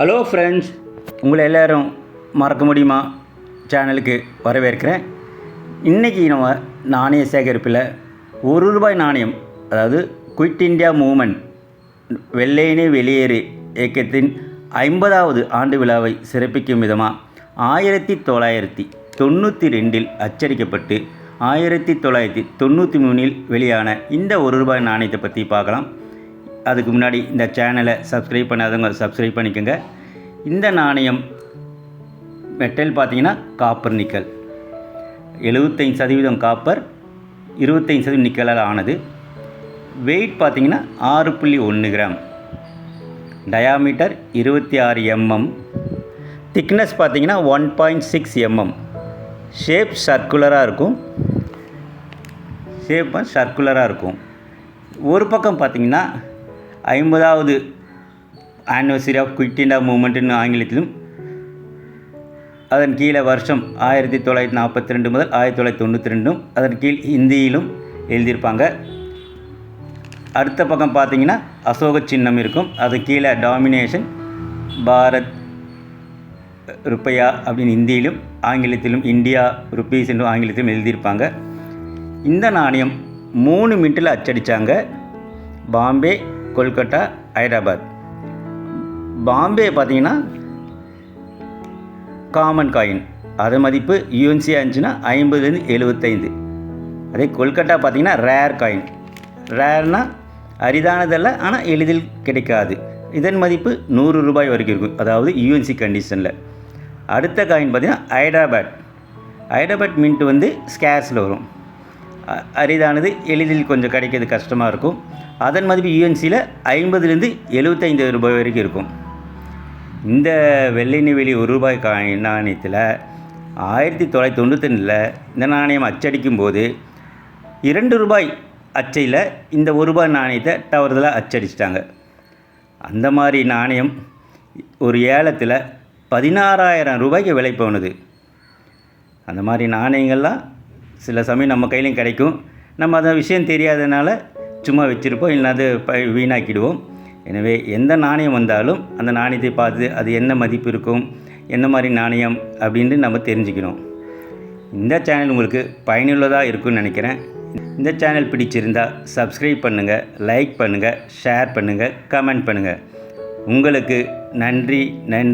Hello friends உங்களை எல்லோரும் மறக்க முடியுமா? சேனலுக்கு வரவேற்கிறேன். இன்றைக்கி நம்ம நாணய சேகரிப்பில் ஒரு ரூபாய் நாணயம் அதாவது குயிட் இந்தியா மூமெண்ட் வெள்ளையனே வெளியேறு இயக்கத்தின் ஐம்பதாவது ஆண்டு விழாவை சிறப்பிக்கும் விதமாக ஆயிரத்தி தொள்ளாயிரத்தி தொண்ணூற்றி ரெண்டில் அச்சடிக்கப்பட்டு ஆயிரத்தி தொள்ளாயிரத்தி தொண்ணூற்றி மூணில் வெளியான இந்த ஒரு ரூபாய் நாணயத்தை பற்றி பார்க்கலாம். அதுக்கு முன்னாடி இந்த சேனலை சப்ஸ்கிரைப் பண்ணாதவங்க சப்ஸ்கிரைப் பண்ணிக்கோங்க. இந்த நாணயம் மெட்டல் பார்த்தீங்கன்னா காப்பர் நிக்கல். எழுபத்தைந்து சதவீதம் காப்பர் இருபத்தைந்து சதவீதம் நிக்கலால் ஆனது. வெயிட் பார்த்தீங்கன்னா ஆறு புள்ளி ஒன்று கிராம். டயாமீட்டர் இருபத்தி ஆறு எம்எம் திக்னஸ் பார்த்தீங்கன்னா one point six MM shape சர்க்குலராக இருக்கும். ஷேப் சர்க்குலராக இருக்கும். ஒரு பக்கம் பார்த்தீங்கன்னா ஐம்பதாவது ஆனிவர்சரி ஆஃப் குவிட் இண்டியா மூமெண்ட்னு ஆங்கிலத்திலும் அதன் கீழே வருஷம் ஆயிரத்தி தொள்ளாயிரத்தி நாற்பத்தி ரெண்டு முதல் ஆயிரத்தி தொள்ளாயிரத்தி தொண்ணூற்றி ரெண்டும் அதன் கீழ் ஹிந்தியிலும் எழுதியிருப்பாங்க. அடுத்த பக்கம் பார்த்தீங்கன்னா அசோக சின்னம் இருக்கும். அது கீழே டாமினேஷன் பாரத் ருப்பையா அப்படின்னு ஹிந்தியிலும் ஆங்கிலத்திலும் இந்தியா ருப்பீஸ் என்றும் ஆங்கிலத்திலும் எழுதியிருப்பாங்க. இந்த நாணயம் மூணு மினிட்டில் அச்சடித்தாங்க பாம்பே கொல்கட்டா ஹைதராபாத். பாம்பே பார்த்தீங்கன்னா காமன் காயின் அது மதிப்பு யூஎன்சியாக இருந்துச்சுன்னா ஐம்பதுலேருந்து எழுபத்தைந்து. அதே கொல்கட்டா பார்த்தீங்கன்னா ரேர் காயின் ரேர்னா அரிதானதல்ல ஆனால் எளிதில் கிடைக்காது. இதன் மதிப்பு நூறு ரூபாய் வரைக்கும் இருக்கும். அதாவது யூஎன்சி கண்டிஷனில் அடுத்த காயின் பார்த்தீங்கன்னா ஹைதராபாத். ஹைதராபாத் மின்ட் வந்து ஸ்கேர்ஸில் வரும். அரிதானது எளிதில் கொஞ்சம் கிடைக்கிறது கஷ்டமாக இருக்கும். அதன் மதிப்பு யூஎன்சியில் ஐம்பதுலேருந்து எழுபத்தைந்து ரூபாய் வரைக்கும் இருக்கும். இந்த வெள்ளை நெவேலி ஒரு ரூபாய் கா நாணயத்தில் ஆயிரத்தி தொள்ளாயிரத்தி தொண்ணூற்றி இந்த நாணயம் அச்சடிக்கும் போது இரண்டு ரூபாய் அச்சையில் இந்த ஒரு ரூபாய் நாணயத்தை தவறுதலாக அச்சடிச்சிட்டாங்க. அந்த மாதிரி நாணயம் ஒரு ஏலத்தில் பதினாறாயிரம் ரூபாய்க்கு விலை போனது. அந்த மாதிரி நாணயங்கள்லாம் சில சமயம் நம்ம கையிலையும் கிடைக்கும். நம்ம அந்த விஷயம் தெரியாதனால சும்மா வச்சுருப்போம் இல்லைனா அது ப வீணாக்கிடுவோம். எனவே எந்த நாணயம் வந்தாலும் அந்த நாணயத்தை பார்த்து அது என்ன மதிப்பு இருக்கும் என்ன மாதிரி நாணயம் அப்படின்ட்டு நம்ம தெரிஞ்சுக்கணும். இந்த சேனல் உங்களுக்கு பயனுள்ளதாக இருக்கும்னு நினைக்கிறேன். இந்த சேனல் பிடிச்சிருந்தால் சப்ஸ்கிரைப் பண்ணுங்கள் லைக் பண்ணுங்கள் ஷேர் பண்ணுங்கள் கமெண்ட் பண்ணுங்கள் உங்களுக்கு நன்றி நன்றி.